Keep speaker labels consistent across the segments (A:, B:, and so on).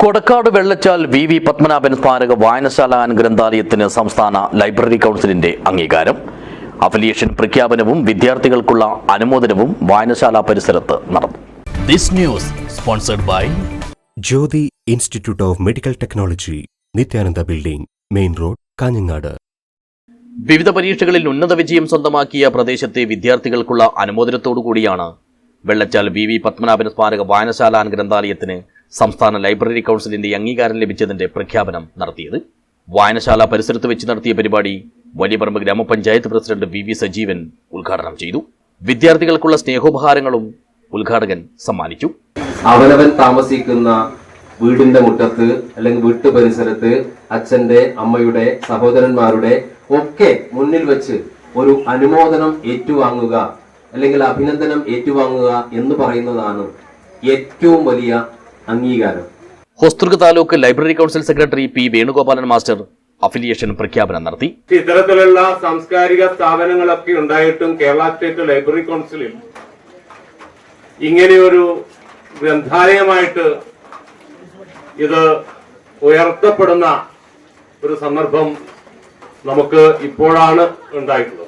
A: Kodakkad Vellachal V V Padmanabhan സ്മാരക വായനശാല ഗ്രന്ഥാലയത്തിന് സംസ്ഥാന ലൈബ്രറി കൗൺസിലിന്റെ അംഗീകാരം. അഫിലിയേഷൻ പ്രഖ്യാപനവും വിദ്യാർത്ഥികൾക്കുള്ള അനുമോദനവും വായനശാല പരിസരത്ത് നടന്നു.
B: This news sponsored by
C: Jyothi institute of medical technology Nithyananda building main road Kanhangad.
A: വിവിധ പരീക്ഷകളിൽ ഉന്നത വിജയം സ്വന്തമാക്കിയ പ്രദേശത്തെ വിദ്യാർത്ഥികൾക്കുള്ള അനുമോദനത്തോടു കൂടിയാണ് വെള്ളച്ചാൽ വി വി പത്മനാഭൻ സ്മാരക വായനശാല ഗ്രന്ഥാലയത്തിന് സംസ്ഥാന ലൈബ്രറി കൗൺസിലിന്റെ അംഗീകാരം ലഭിച്ചതിന്റെ പ്രഖ്യാപനം നടത്തിയത്. വായനശാല പരിസരത്ത് വെച്ച് നടത്തിയ പരിപാടി വലിയപറമ്പ് ഗ്രാമപഞ്ചായത്ത് പ്രസിഡന്റ് വി വി സജീവൻ ഉദ്ഘാടനം ചെയ്തു. വിദ്യാർത്ഥികൾക്കുള്ള സ്നേഹോപഹാരങ്ങളും ഉദ്ഘാടകൻ സമ്മാനിച്ചു.
D: അവനവൻ താമസിക്കുന്ന വീടിന്റെ മുറ്റത്ത് അല്ലെങ്കിൽ വീട്ടു പരിസരത്ത് അച്ഛന്റെ അമ്മയുടെ സഹോദരന്മാരുടെ ഒക്കെ മുന്നിൽ വെച്ച് ഒരു അനുമോദനം ഏറ്റുവാങ്ങുക അല്ലെങ്കിൽ അഭിനന്ദനം ഏറ്റുവാങ്ങുക എന്ന് പറയുന്നതാണ് ഏറ്റവും വലിയ അംഗീകാരം.
A: Hosdurg taluk library council secretary P Venugopalan master affiliation പ്രഖ്യാപനം നടത്തി.
E: ഇത്തരത്തിലുള്ള സാംസ്കാരിക സ്ഥാപനങ്ങളൊക്കെ ഉണ്ടായിട്ടും കേരള സ്റ്റേറ്റ് ലൈബ്രറി കൗൺസിലിൽ ഇങ്ങനെയൊരു ഗ്രന്ഥാലയമായിട്ട് ഇത് ഉയർത്തപ്പെടുന്ന ഒരു സന്ദർഭം നമുക്ക് ഇപ്പോഴാണ് ഉണ്ടായിട്ടുള്ളത്.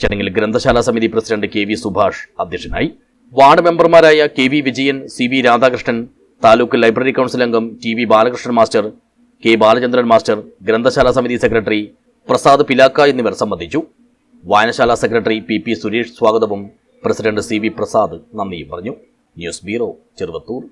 A: ചടങ്ങിൽ ഗ്രന്ഥശാല സമിതി പ്രസിഡന്റ് കെ വി സുഭാഷ് അധ്യക്ഷനായി. വാർഡ് മെമ്പർമാരായ K V Vijayan C V Radhakrishnan taluk library council അംഗം T V Balakrishnan master K Balachandran master ഗ്രന്ഥശാല സമിതി സെക്രട്ടറി പ്രസാദ് പിലാക്ക എന്നിവർ സംബന്ധിച്ചു. വായനശാല സെക്രട്ടറി പി പി സുരേഷ് സ്വാഗതവും പ്രസിഡന്റ് സി വി പ്രസാദ് നന്ദിയും പറഞ്ഞു. News bureau Cheruvathur.